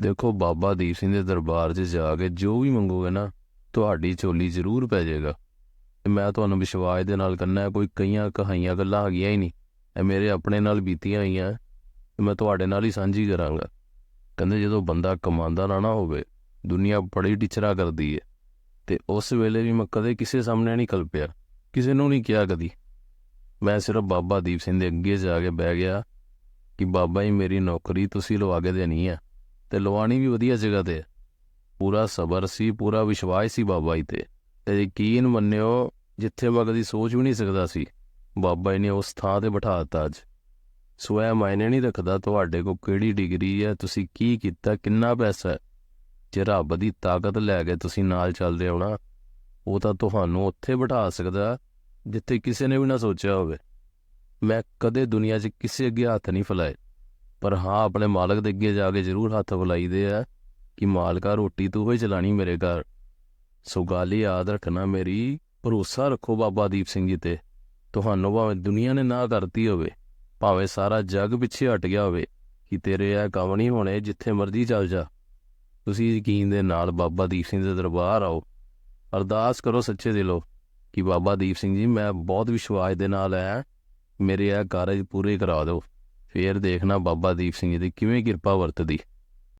ਦੇਖੋ ਬਾਬਾ ਦੀਪ ਸਿੰਘ ਦੇ ਦਰਬਾਰ 'ਚ ਜਾ ਕੇ ਜੋ ਵੀ ਮੰਗੋਗੇ ਨਾ, ਤੁਹਾਡੀ ਝੋਲੀ ਜ਼ਰੂਰ ਪੈ ਜਾਏਗਾ। ਤੇ ਮੈਂ ਤੁਹਾਨੂੰ ਵਿਸ਼ਵਾਸ ਦੇ ਨਾਲ ਕਹਿੰਦਾ ਕੋਈ ਕਈਆਂ ਕਹਾਈਆਂ ਗੱਲਾਂ ਹੈਗੀਆਂ ਹੀ ਨਹੀਂ। ਇਹ ਮੇਰੇ ਆਪਣੇ ਨਾਲ ਬੀਤੀਆਂ ਹੋਈਆਂ, ਤੇ ਮੈਂ ਤੁਹਾਡੇ ਨਾਲ ਹੀ ਸਾਂਝੀ ਕਰਾਂਗਾ। ਕਹਿੰਦੇ ਜਦੋਂ ਬੰਦਾ ਕਮਾਉਂਦਾ ਨਾ ਨਾ ਹੋਵੇ, ਦੁਨੀਆ ਬੜੀ ਟਿਚਰਾ ਕਰਦੀ ਹੈ। ਤੇ ਉਸ ਵੇਲੇ ਵੀ ਮੈਂ ਕਦੇ ਕਿਸੇ ਸਾਹਮਣੇ ਨਹੀਂ ਕਲਪਿਆ ਕਿਸੇ ਨੂੰ ਨਹੀਂ ਕਿਹਾ ਕਦੀ। ਮੈਂ ਸਿਰਫ ਬਾਬਾ ਦੀਪ ਸਿੰਘ ਦੇ ਅੱਗੇ ਜਾ ਕੇ ਬਹਿ ਗਿਆ ਕਿ, ਬਾਬਾ ਜੀ, ਮੇਰੀ ਨੌਕਰੀ ਤੁਸੀਂ ਲਵਾ ਕੇ ਦੇਣੀ ਹੈ ਤੇ ਲਵਾਣੀ ਵੀ ਵਧੀਆ ਜਗ੍ਹਾ ਤੇ ਪੂਰਾ ਸਬਰ ਸੀ, ਪੂਰਾ ਵਿਸ਼ਵਾਸ ਸੀ ਬਾਬਾ ਜੀ ਤੇ। ਤੇ ਯਕੀਨ ਮੰਨਿਓ, ਜਿੱਥੇ ਮੈਂ ਕਦੀ ਸੋਚ ਵੀ ਨਹੀਂ ਸਕਦਾ ਸੀ, ਬਾਬਾ ਜੀ ਨੇ ਉਸ ਥਾਂ ਤੇ ਬਿਠਾ ਦਿੱਤਾ ਅੱਜ। ਸਵੈ ਮਾਇਨੇ ਨਹੀਂ ਰੱਖਦਾ ਤੁਹਾਡੇ ਕੋਲ ਕਿਹੜੀ ਡਿਗਰੀ ਹੈ, ਤੁਸੀਂ ਕੀ ਕੀਤਾ, ਕਿੰਨਾ ਪੈਸਾ ਹੈ। ਜੇ ਰੱਬ ਦੀ ਤਾਕਤ ਲੈ ਕੇ ਤੁਸੀਂ ਨਾਲ ਚੱਲਦੇ ਹੋ ਨਾ, ਉਹ ਤਾਂ ਤੁਹਾਨੂੰ ਉੱਥੇ ਬਿਠਾ ਸਕਦਾ, ਜਿੱਥੇ ਕਿਸੇ ਨੇ ਵੀ ਨਾ ਸੋਚਿਆ ਹੋਵੇ। ਮੈਂ ਕਦੇ ਦੁਨੀਆ 'ਚ ਕਿਸੇ ਅੱਗੇ ਹੱਥ ਨਹੀਂ ਫੈਲਾਏ। ਪਰ ਹਾਂ, ਆਪਣੇ ਮਾਲਕ ਦੇ ਅੱਗੇ ਜਾ ਕੇ ਜ਼ਰੂਰ ਹੱਥ ਫੈਲਾਈਦੇ ਆ ਕਿ ਮਾਲਕਾ, ਰੋਟੀ ਤੂੰ ਹੀ ਚਲਾਣੀ ਮੇਰੇ ਘਰ। ਸੋ ਗੱਲ ਯਾਦ ਰੱਖਣਾ ਮੇਰੀ, ਭਰੋਸਾ ਰੱਖੋ ਬਾਬਾ ਦੀਪ ਸਿੰਘ ਜੀ ਤੇ। ਤੁਹਾਨੂੰ ਭਾਵੇਂ ਦੁਨੀਆ ਨੇ ਨਾ ਕਰਤੀ ਹੋਵੇ, ਭਾਵੇਂ ਸਾਰਾ ਜੱਗ ਪਿੱਛੇ ਹਟ ਗਿਆ ਹੋਵੇ, ਕਿ ਤੇਰੇ ਇਹ ਕੰਮ ਨਹੀਂ ਹੋਣੇ ਜਿੱਥੇ ਮਰਜ਼ੀ ਚੱਲ ਜਾ। ਤੁਸੀਂ ਯਕੀਨ ਦੇ ਨਾਲ ਬਾਬਾ ਦੀਪ ਸਿੰਘ ਦੇ ਦਰਬਾਰ ਆਓ। ਅਰਦਾਸ ਕਰੋ ਸੱਚੇ ਦਿਲੋਂ ਕਿ ਬਾਬਾ ਦੀਪ ਸਿੰਘ ਜੀ, ਮੈਂ ਬਹੁਤ ਵਿਸ਼ਵਾਸ ਦੇ ਨਾਲ ਆਇਆ। ਮੇਰੇ ਇਹ ਕਾਰਜ ਪੂਰੇ ਕਰਾ ਦਿਓ। ਫੇਰ ਦੇਖਣਾ ਬਾਬਾ ਦੀਪ ਸਿੰਘ ਜੀ ਦੀ ਕਿਵੇਂ ਕਿਰਪਾ ਵਰਤਦੀ।